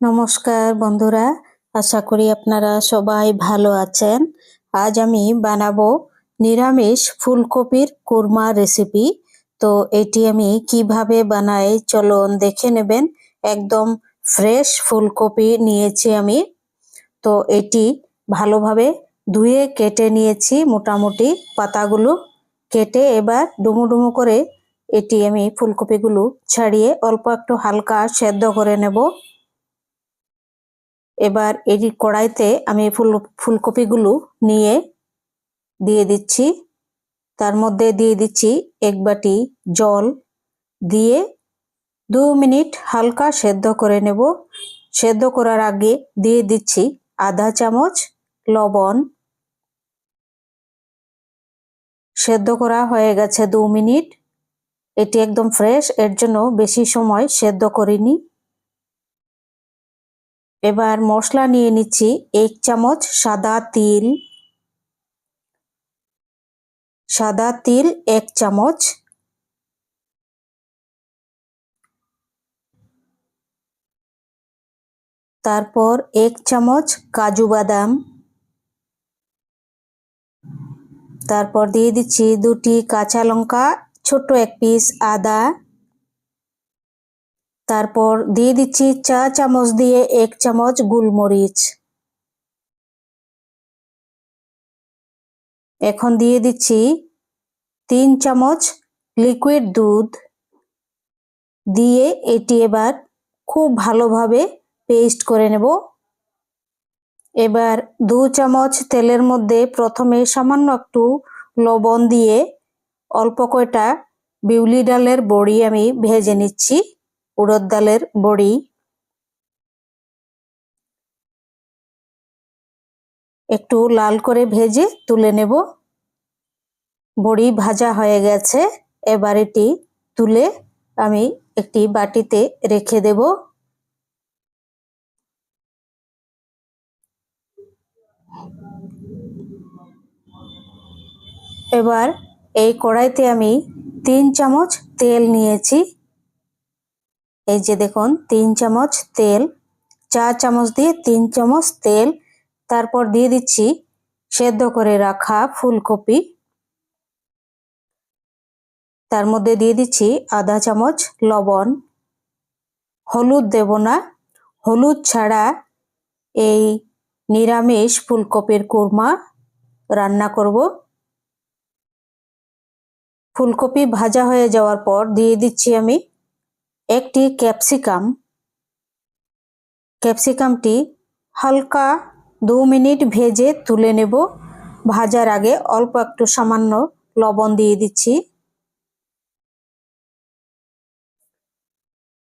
নমস্কার বন্ধুরা, আশা করি আপনারা সবাই ভালো আছেন। আজ আমি বানাবো নিরামিষ ফুলকপির কুরমা রেসিপি। তো এটি আমি কীভাবে বানাই চলুন দেখে নেবেন। একদম ফ্রেশ ফুলকপি নিয়েছি আমি। তো এটি ভালোভাবে ধুয়ে কেটে নিয়েছি মোটামুটি পাতাগুলো। কেটে এবার ডুমু ডুমু করে এটি আমি ফুলকপিগুলো ছাড়িয়ে অল্প একটু হালকা সেদ্ধ করে নেব। এবার এই কড়াইতে আমি ফুল, ফুলকপিগুলো নিয়ে দিয়ে দিচ্ছি। তার মধ্যে দিয়ে দিচ্ছি এক বাটি জল দিয়ে দু মিনিট হালকা সেদ্ধ করে নেব। সেদ্ধ করার আগে দিয়ে দিচ্ছি আধা চামচ লবণ। সেদ্ধ করা হয়ে গেছে দু মিনিট। এটি একদম ফ্রেশ, এর জন্য বেশি সময় সেদ্ধ করিনি। এবার মশলা নিয়ে নিচ্ছি এক চামচ সাদা তিল। সাদা তিল এক চামচ। তারপর এক চামচ কাজু বাদাম। তারপর দিয়ে দিচ্ছি দুটি কাঁচা লঙ্কা, ছোট্ট এক পিস আদা। তারপর দিয়ে দিচ্ছি চা চামচ দিয়ে এক চামচ গোলমরিচ। এখন দিয়ে দিচ্ছি তিন চামচ লিকুইড দুধ। দিয়ে এটি এবার খুব ভালোভাবে পেস্ট করে নেব। এবার দু চামচ তেলের মধ্যে প্রথমে সামান্য একটু লবণ দিয়ে অল্প কয়টা বিউলি ডালের বড়ি আমি ভেজে নিচ্ছি। উড়দ ডালের বড়ি। একটু লাল করে ভেজে তুলে নেব। বড়ি ভাজা হয়ে গেছে। এবার এটি তুলে আমি একটি বাটিতে রেখে দেব। এবার এই কড়াইতে আমি তিন চামচ তেল নিয়েছি। এই যে দেখুন, তিন চামচ তেল চা চামচ দিয়ে তিন চামচ তেল, তারপর দিয়ে দিচ্ছি সেদ্ধ করে রাখা ফুলকপি। তার মধ্যে দিয়ে দিচ্ছি আধা চামচ লবণ। হলুদ দেব না, হলুদ ছাড়া এই নিরামিষ ফুলকপির কোরমা রান্না করব। ফুলকপি ভাজা হয়ে যাওয়ার পর দিয়ে দিচ্ছি আমি একটি ক্যাপসিকাম। ক্যাপসিকামটি হালকা দু মিনিট ভেজে তুলে নেব। ভাজার আগে অল্প একটু সামান্য লবণ দিয়ে দিচ্ছি।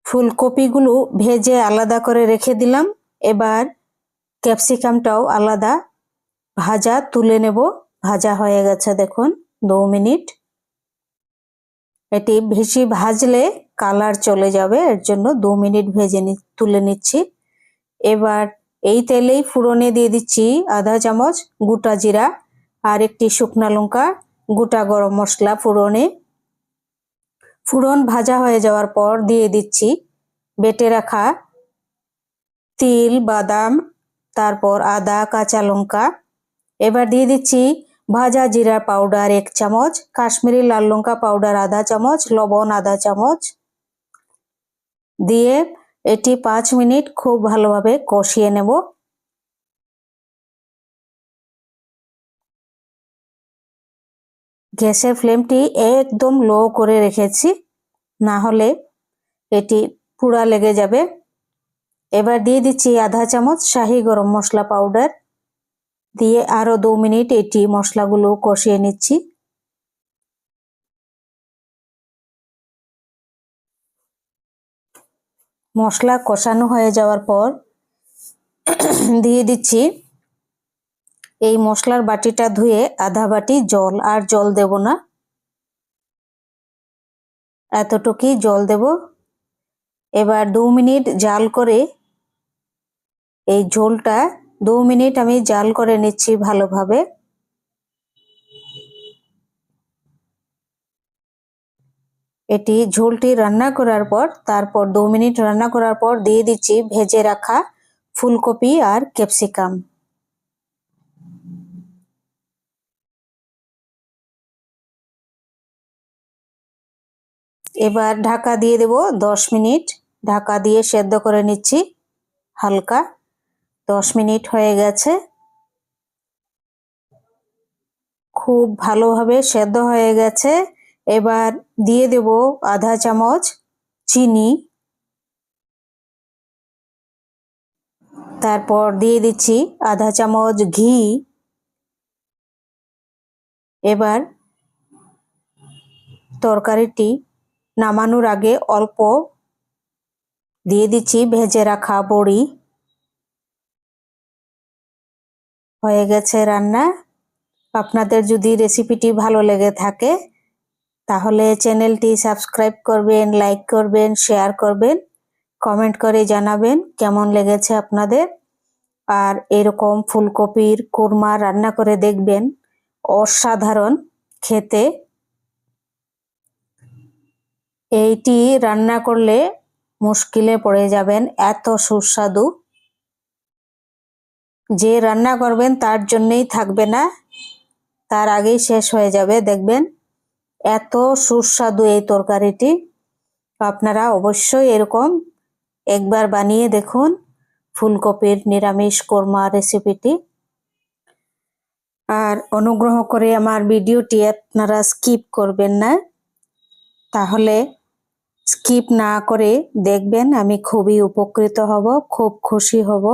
ফুলকপিগুলো ভেজে আলাদা করে রেখে দিলাম। এবার ক্যাপসিকামটাও আলাদা ভাজা তুলে নেব। ভাজা হয়ে গেছে দেখুন, দু মিনিট। এটি বেশি ভাজলে কালার চলে যাবে, এর জন্য দু মিনিট ভেজে নি, তুলে নিচ্ছি। এবার এই তেলেই ফুরনে দিয়ে দিচ্ছি আধা চামচ গোটা জিরা আর একটি শুকনা লঙ্কা, গোটা গরম মশলা ফুরনে। ফুরন ভাজা হয়ে যাওয়ার পর দিয়ে দিচ্ছি বেটে রাখা তিল, বাদাম, তারপর আদা, কাঁচা লঙ্কা। এবার দিয়ে দিচ্ছি ভাজা জিরা পাউডার এক চামচ, কাশ্মীরি লাল লঙ্কা পাউডার আধা চামচ, লবণ আধা চামচ। দিয়ে এটি পাঁচ মিনিট খুব ভালোভাবে কষিয়ে নেব। গ্যাসের ফ্লেমটি একদম লো করে রেখেছি, না হলে এটি পুড়া লেগে যাবে। এবার দিয়ে দিচ্ছি আধা চামচ শাহি গরম মশলা পাউডার। দিয়ে আরও দু মিনিট এটি মশলাগুলো কষিয়ে নিচ্ছি। মশলা কষানো হয়ে যাওয়ার পর দিয়ে দিচ্ছি এই মশলার বাটিটা ধুয়ে আধা বাটি জল, আর জল দেব না। এতটুকুই জল দেব। এবার দু মিনিট জাল করে এই ঝোলটা, দু মিনিট আমি জাল করে নিচ্ছি ভালোভাবে। এটি ঝোলটি রান্না করার পর, তারপর দু মিনিট রান্না করার পর দিয়ে দিচ্ছি ভেজে রাখা ফুলকপি আর ক্যাপসিকাম। এবার ঢাকা দিয়ে দেব দশ মিনিট। ঢাকা দিয়ে সেদ্ধ করে নিচ্ছি হালকা। দশ মিনিট হয়ে গেছে। খুব ভালোভাবে সেদ্ধ হয়ে গেছে। এবার দিয়ে দেব আধা চামচ চিনি। তারপর দিয়ে দিচ্ছি আধা চামচ ঘি। এবার তরকারিটি নামানোর আগে অল্প দিয়ে দিচ্ছি ভেজে রাখা বড়ি। হয়ে গেছে রান্না। আপনাদের যদি রেসিপিটি ভালো লেগে থাকে তাহলে চ্যানেলটি সাবস্ক্রাইব করবেন, লাইক করবেন, শেয়ার করবেন, কমেন্ট করে জানাবেন কেমন লেগেছে আপনাদের। আর এরকম ফুলকপির কোরমা রান্না করে দেখবেন, অসাধারণ খেতে। এইটি রান্না করলে মুশকিলে পড়ে যাবেন, এত সুস্বাদু। যে রান্না করবেন তার জন্যই থাকবে না, তার আগেই শেষ হয়ে যাবে, দেখবেন। এত সুস্বাদু এই তরকারিটি। আপনারা অবশ্যই এরকম একবার বানিয়ে দেখুন ফুলকপির নিরামিষ কোরমা রেসিপিটি। আর অনুগ্রহ করে আমার ভিডিওটি আপনারা স্কিপ করবেন না। তাহলে স্কিপ না করে দেখবেন আমি খুবই উপকৃত হব, খুব খুশি হব।